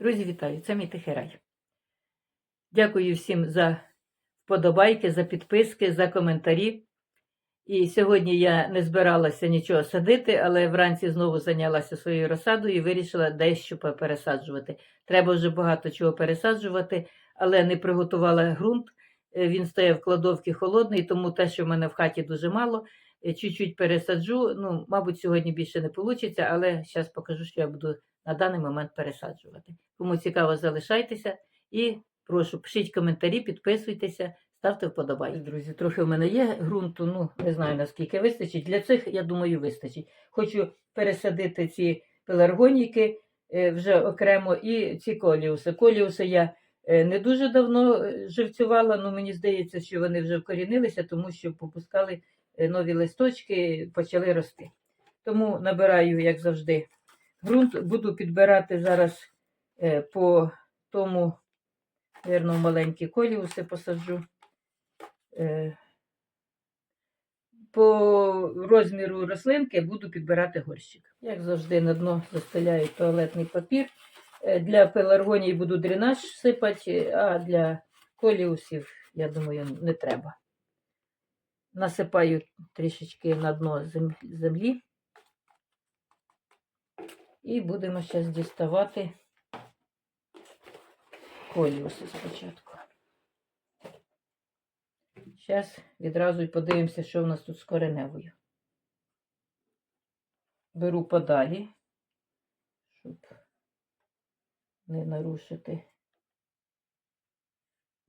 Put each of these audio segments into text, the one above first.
Друзі, вітаю! Це мій тихий рай. Дякую всім за вподобайки, за підписки, за коментарі. І сьогодні я не збиралася нічого садити, але вранці знову зайнялася своєю розсадою і вирішила дещо пересаджувати. Треба вже багато чого пересаджувати, але не приготувала ґрунт. Е, Він стояв в кладовці холодний, тому те, що в мене в хаті дуже мало, е, чуть-чуть пересаджу. Ну, мабуть, сьогодні більше не вийде, але зараз покажу, що я буду на даний момент пересаджувати. Кому цікаво, залишайтеся і прошу, пишіть коментарі, підписуйтеся, ставте вподобайки. Друзі, трохи в мене є ґрунту, ну не знаю наскільки вистачить. Для цих, я думаю, вистачить. Хочу пересадити ці пеларгоніки е, вже окремо і ці коліуси. Коліуси я е, не дуже давно е, живцювала, але мені здається, що вони вже вкорінилися, тому що попускали нові листочки, почали рости. Тому набираю, як завжди, ґрунт. Буду підбирати зараз е, по тому, мабуть, маленькі коліуси посаджу. Е, По розміру рослинки буду підбирати горщик. Як завжди, на дно застеляю туалетний папір. Е, Для пеларгоній буду дренаж сипати, а для коліусів, я думаю, не треба. Насипаю трішечки на дно зем- землі. І будемо зараз діставати коліуси спочатку. Зараз відразу й подивимося, що в нас тут з кореневою. Беру подалі, щоб не нарушити.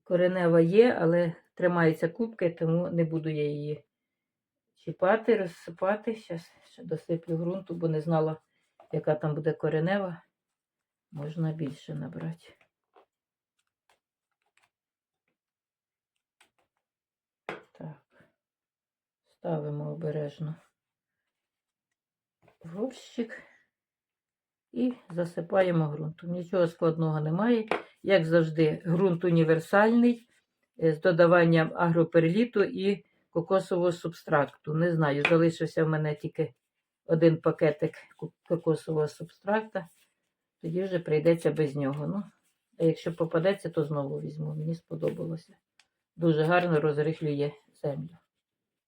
Коренева є, але тримається кубки, тому не буду я її чіпати, розсипати. Зараз ще досиплю ґрунту, бо не знала, яка там буде коренева. Можна більше набрати. Так, ставимо обережно в і засипаємо ґрунтом. Нічого складного немає. Як завжди, ґрунт універсальний з додаванням агроперліту і кокосового субстракту. Не знаю, залишився в мене тільки один пакетик кокосового субстракта. Тоді вже прийдеться без нього. Ну, а якщо попадеться, то знову візьму. Мені сподобалося. Дуже гарно розрихлює землю.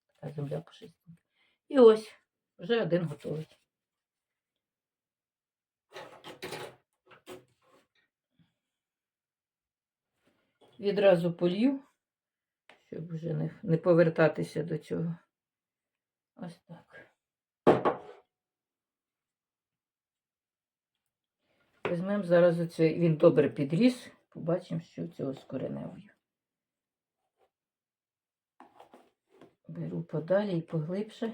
Така земля пушистенька. І ось, вже один готовий. Відразу полью, щоб вже не, не повертатися до цього. Ось так. Візьмемо зараз оцей, він добре підріс. Побачимо, що цього з кореневою. Беру подалі і поглибше.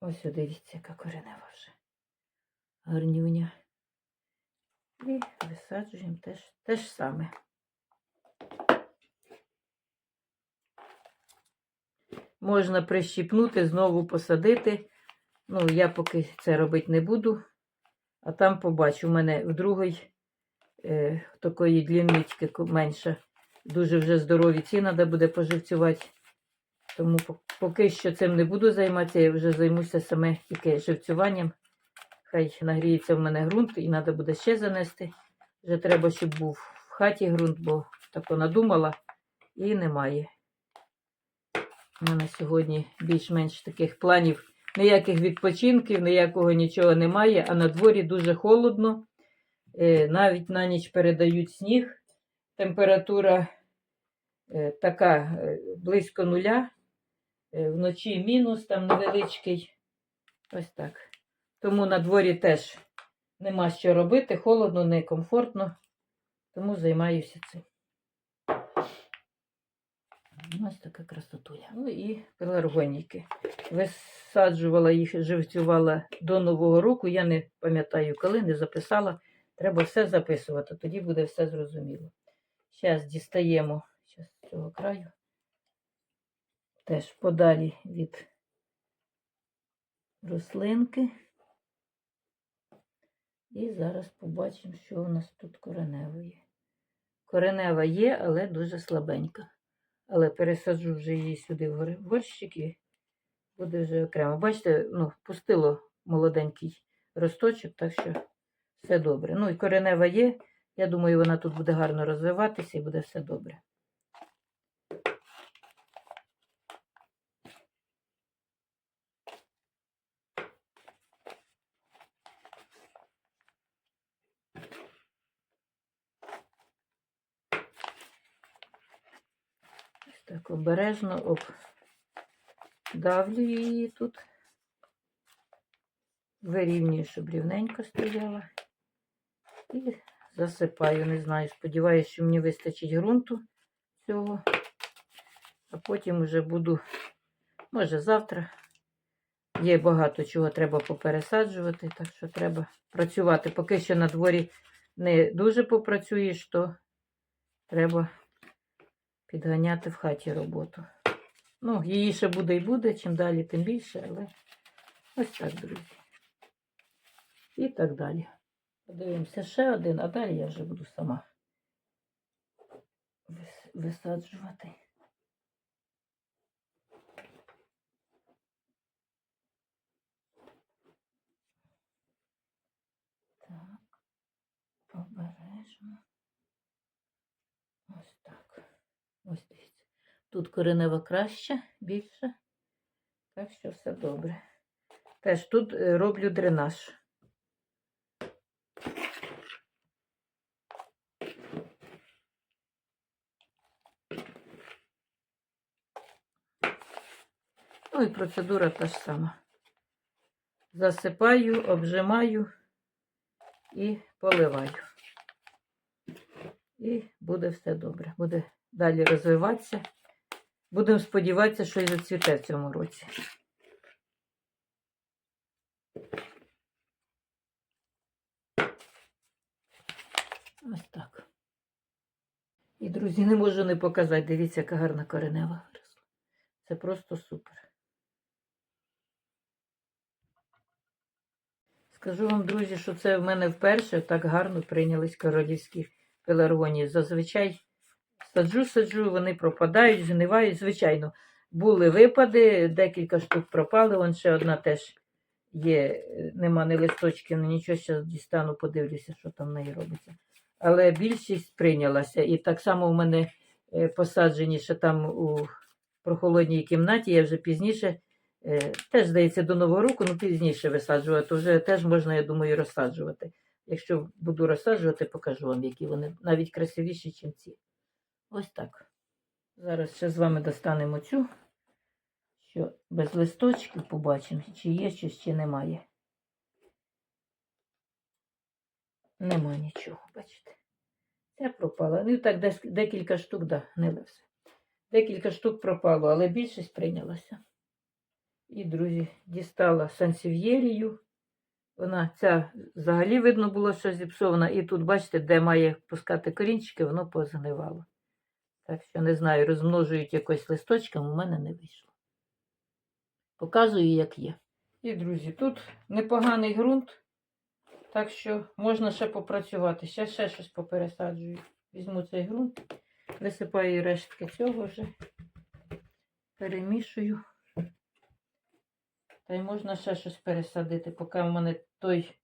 Ось дивіться, яка коренева вже. Гарнюня. І висаджуємо теж те ж саме. Можна прищіпнути, знову посадити. Ну, я поки це робити не буду. А там побачу, у мене в другої е, такої дліннички менше. Дуже вже здорові ці треба буде поживцювати. Тому поки що цим не буду займатися, я вже займуся саме тільки живцюванням. Хай нагріється в мене ґрунт і треба буде ще занести. Вже треба, щоб був в хаті ґрунт, бо так надумала і немає. У мене сьогодні більш-менш таких планів, ніяких відпочинків, ніякого нічого немає, а на дворі дуже холодно. Е, Навіть на ніч передають сніг. Температура е, така е, близько нуля. Вночі мінус там невеличкий. Ось так. Тому на дворі теж нема що робити, холодно, некомфортно. Тому займаюся цим. Ось така красотуля. Ну і пеларгоніки. Висаджувала їх, живцювала до Нового року. Я не пам'ятаю, коли не записала. Треба все записувати, тоді буде все зрозуміло. Зараз дістаємо з цього краю. Теж подалі від рослинки. І зараз побачимо, що у нас тут кореневої. Коренева є, але дуже слабенька. Але пересаджу вже її сюди в горщики. буде вже окремо. Бачите, ну, пустило молоденький росточок, так що все добре. Ну і коренева є. Я думаю, вона тут буде гарно розвиватися і буде все добре. Ось обережно обдавлюю її тут. Вирівнюю, щоб рівненько стояла. І засипаю, не знаю. Сподіваюся, що мені вистачить ґрунту цього. А потім вже буду, може, завтра. Є багато чого треба попересаджувати, так що треба працювати. Поки що на дворі не дуже попрацюєш, то треба підганяти в хаті роботу. Ну, її ще буде і буде, чим далі, тим більше, але ось так, друзі. І так далі. Подивимося ще один, а далі я вже буду сама висаджувати. Так, обережно. Ось так. Ось дивіться. Тут коренева краще, більше. Так що все добре. Теж тут е, роблю дренаж. Ну і процедура та ж сама. Засипаю, обжимаю і поливаю. І буде все добре. Буде далі розвиватися. Будемо сподіватися, що і зацвіте в цьому році. Ось так. І, друзі, не можу не показати. Дивіться, яка гарна коренева виросла. Це просто супер. Скажу вам, друзі, що це в мене вперше так гарно прийнялись королівські пеларгонії. Зазвичай саджу, саджу, вони пропадають, згнивають. Звичайно, були випади, декілька штук пропали. Вон ще одна теж є, нема ні листочків, ні нічого. Зараз дістану, подивлюся, що там в неї робиться. Але більшість прийнялася. І так само в мене е, посаджені ще там у прохолодній кімнаті, я вже пізніше. Е, Теж, здається, до Нового року, ну пізніше висаджувати. Вже теж можна, я думаю, розсаджувати. Якщо буду розсаджувати, покажу вам, які вони навіть красивіші, ніж ці. Ось так. Зараз ще з вами достанемо цю, що без листочків побачимо, чи є щось, чи немає. Нема нічого, бачите. Ця пропала. Ну, так, декілька штук, да, гниле все. Декілька штук пропало, але більшість прийнялася. І, друзі, дістала сансів'єрію. Вона ця взагалі видно було, що зіпсована. І тут, бачите, де має пускати корінчики, воно позгнивало. Так що, не знаю, розмножують якось листочком, у мене не вийшло. Показую, як є. І, друзі, тут непоганий ґрунт, так що можна ще попрацювати. Ще ще щось попересаджую. Візьму цей ґрунт, висипаю рештки цього вже, перемішую. Та й можна ще щось пересадити, поки в мене той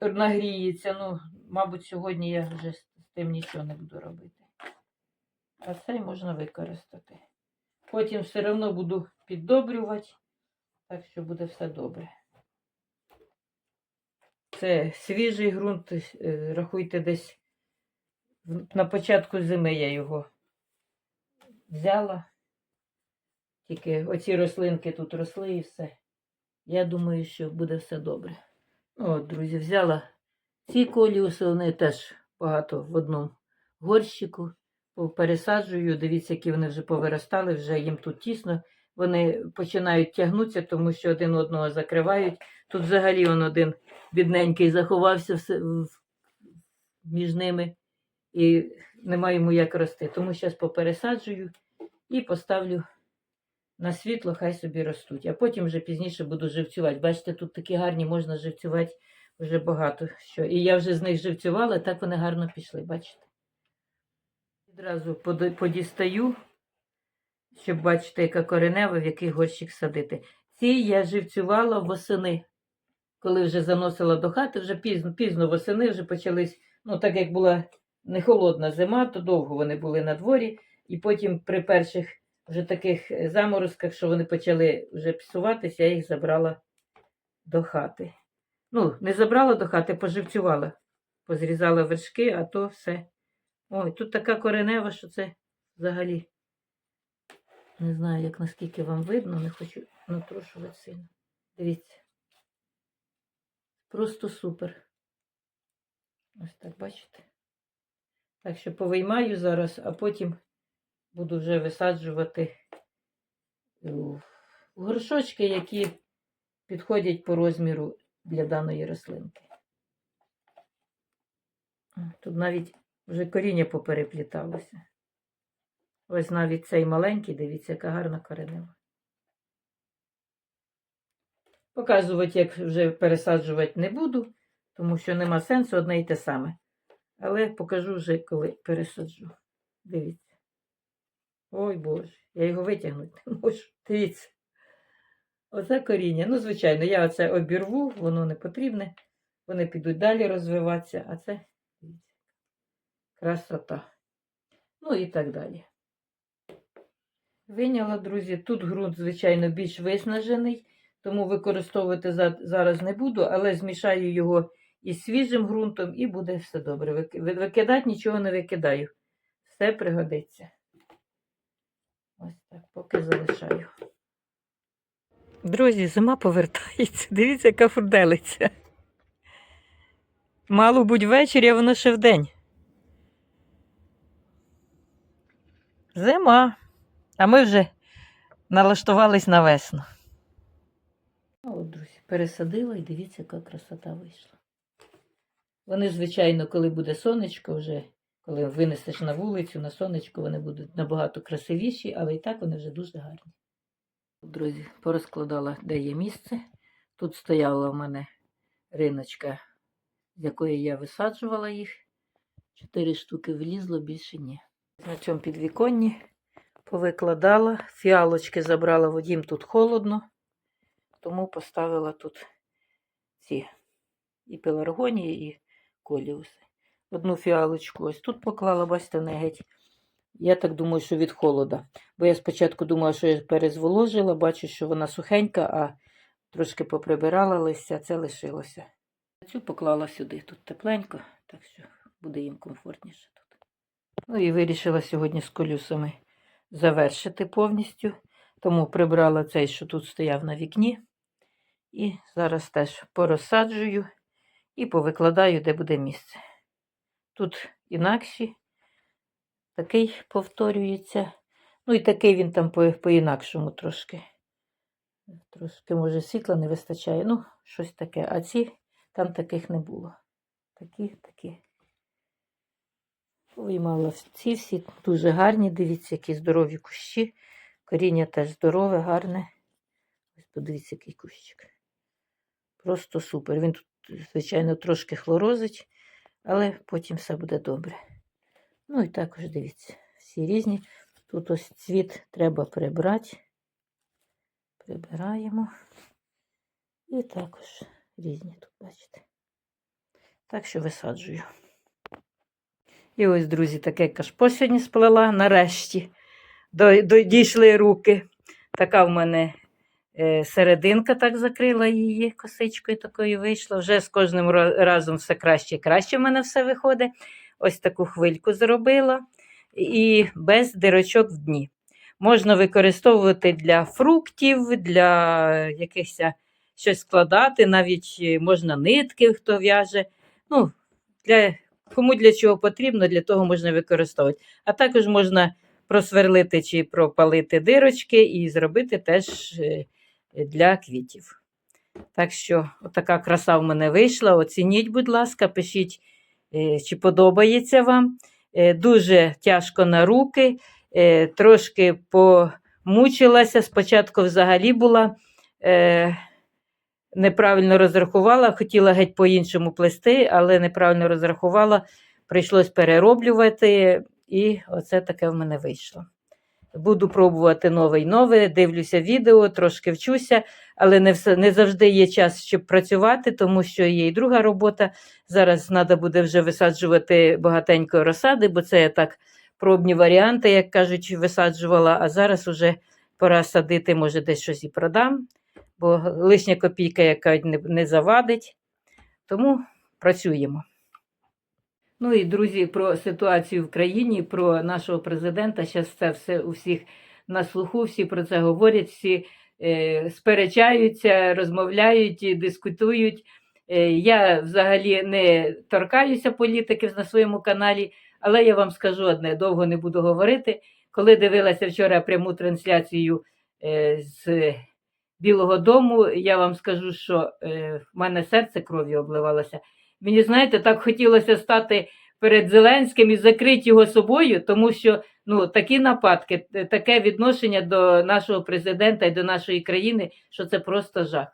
нагріється. Ну, мабуть, сьогодні я вже з тим нічого не буду робити. А цей можна використати. Потім все одно буду піддобрювати, так що буде все добре. Це свіжий ґрунт, е, рахуйте, десь на початку зими я його взяла. Тільки оці рослинки тут росли і все. Я думаю, що буде все добре. Ну, От, друзі, взяла ці коліуси, вони теж багато в одному горщику. Пересаджую, дивіться, які вони вже повиростали, вже їм тут тісно. Вони починають тягнутися, тому що один одного закривають. Тут взагалі он один бідненький заховався між ними і немає йому як рости. Тому зараз попересаджую і поставлю на світло, хай собі ростуть. А потім вже пізніше буду живцювати. Бачите, тут такі гарні, можна живцювати вже багато що. І я вже з них живцювала, так вони гарно пішли, бачите? Поди- подістаю, щоб бачити, яка коренева, в який горщик садити. Ці я живцювала восени, коли вже заносила до хати, вже пізно, пізно восени вже почались, ну так як була не холодна зима, то довго вони були на дворі, і потім при перших вже таких е, заморозках, що вони почали вже псуватися, я їх забрала до хати. Ну, не забрала до хати, поживцювала, позрізала вершки, а то все. Ой, тут така коренева, що це взагалі. Не знаю, як наскільки вам видно, не хочу натрушувати сильно. Дивіться. Просто супер. Ось так, бачите? Так що повиймаю зараз, а потім буду вже висаджувати у в горшочки, які підходять по розміру для даної рослинки. Тут навіть вже коріння поперепліталося. Ось навіть цей маленький, дивіться, яка гарна коренева. Показувати, як вже пересаджувати не буду, тому що нема сенсу одне й те саме. Але покажу вже, коли пересаджу. Дивіться. Ой Боже, я його витягнути не можу. Дивіться. Оце коріння. Ну, звичайно, я оце обірву, воно не потрібне. Вони підуть далі розвиватися, а це красота. Ну і так далі. Виняла, друзі. Тут ґрунт, звичайно, більш виснажений, тому використовувати зараз не буду, але змішаю його із свіжим ґрунтом і буде все добре. Викидати нічого не викидаю. Все пригодиться. Ось так, поки залишаю. Друзі, зима повертається. Дивіться, яка фурделиця. Мало будь ввечері, а воно ще вдень. Зима. А ми вже налаштувались на весну. От, друзі, пересадила і дивіться, яка красота вийшла. Вони, звичайно, коли буде сонечко, вже коли винесеш на вулицю, на сонечко, вони будуть набагато красивіші, але і так вони вже дуже гарні. Друзі, порозкладала, де є місце. Тут стояла в мене риночка, з якої я висаджувала їх. Чотири штуки влізло, більше ні. На цьому підвіконні повикладала, фіалочки забрала, в дім тут холодно, тому поставила тут ці і пеларгонії, і коліуси. Одну фіалочку ось тут поклала, бачите, не геть. Я так думаю, що від холода. Бо я спочатку думала, що я перезволожила, бачу, що вона сухенька, а трошки поприбирала листя, це лишилося. Цю поклала сюди, тут тепленько, так що буде їм комфортніше. Ну і вирішила сьогодні з колюсами завершити повністю. Тому прибрала цей, що тут стояв на вікні. І зараз теж порозсаджую і повикладаю, де буде місце. Тут інакші, такий повторюється. Ну і такий він там по- по-інакшому трошки. Трошки, може, світла не вистачає. Ну, щось таке. А ці там таких не було. Такі, такі. Виймала ці всі дуже гарні. Дивіться, які здорові кущі. Коріння теж здорове, гарне. Ось подивіться, який кущик. Просто супер. Він тут, звичайно, трошки хлорозить, але потім все буде добре. Ну і також дивіться, всі різні. Тут ось цвіт треба прибрати. Прибираємо. І також різні тут, бачите. Так що висаджую. І ось, друзі, таке кашпо сьогодні сплела нарешті. Дійшли руки. Така в мене е, серединка так закрила її косичкою такою вийшла. Вже з кожним разом все краще і краще в мене все виходить. Ось таку хвильку зробила. І без дирочок в дні. Можна використовувати для фруктів, для якихось щось складати, навіть е, можна нитки, хто в'яже. Ну, для, кому для чого потрібно, для того можна використовувати. А також можна просверлити чи пропалити дирочки і зробити теж е, для квітів. Так що, така краса в мене вийшла. Оцініть, будь ласка, пишіть, е, чи подобається вам. Е, Дуже тяжко на руки, трошки помучилася. Спочатку взагалі була. Неправильно розрахувала, хотіла геть по-іншому плести, але неправильно розрахувала, прийшлось перероблювати, і оце таке в мене вийшло. Буду пробувати нове й нове, дивлюся відео, трошки вчуся, але не, все, не завжди є час, щоб працювати, тому що є і друга робота. Зараз треба буде вже висаджувати багатенько розсади, бо це я так пробні варіанти, як кажуть, висаджувала, а зараз уже пора садити, може, десь щось і продам, бо лишня копійка, яка не, завадить. Тому працюємо. Ну і друзі, про ситуацію в країні, про нашого президента. Зараз це все у всіх на слуху, всі про це говорять, всі е, сперечаються, розмовляють, дискутують. Е, я взагалі не торкаюся політиків на своєму каналі, але я вам скажу одне: довго не буду говорити. Коли дивилася вчора пряму трансляцію е, з Білого Дому, я вам скажу, що е, в мене серце кров'ю обливалося. Мені, знаєте, так хотілося стати перед Зеленським і закрити його собою, тому що ну, такі нападки, таке відношення до нашого президента і до нашої країни, що це просто жах.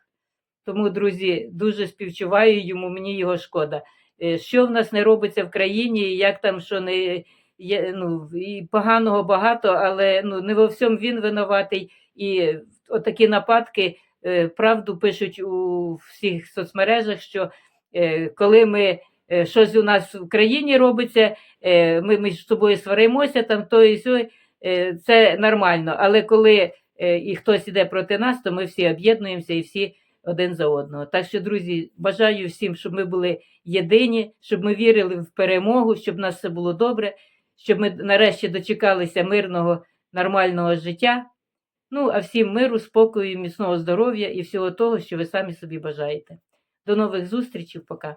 Тому, друзі, дуже співчуваю йому, мені його шкода. Е, Що в нас не робиться в країні, як там що не є, ну, і поганого багато, але ну, не во всьому він винуватий. І отакі нападки е, правду пишуть у всіх соцмережах, що е, коли ми е, щось у нас в країні робиться, ми між собою сваримося, там то і сьо, це нормально. Але коли і хтось іде проти нас, то ми всі об'єднуємося і всі один за одного. Так що, друзі, бажаю всім, щоб ми були єдині, щоб ми вірили в перемогу, щоб в нас все було добре, щоб ми нарешті дочекалися мирного, нормального життя. Ну, а всім миру, спокою, міцного здоров'я і всього того, що ви самі собі бажаєте. До нових зустрічей, пока.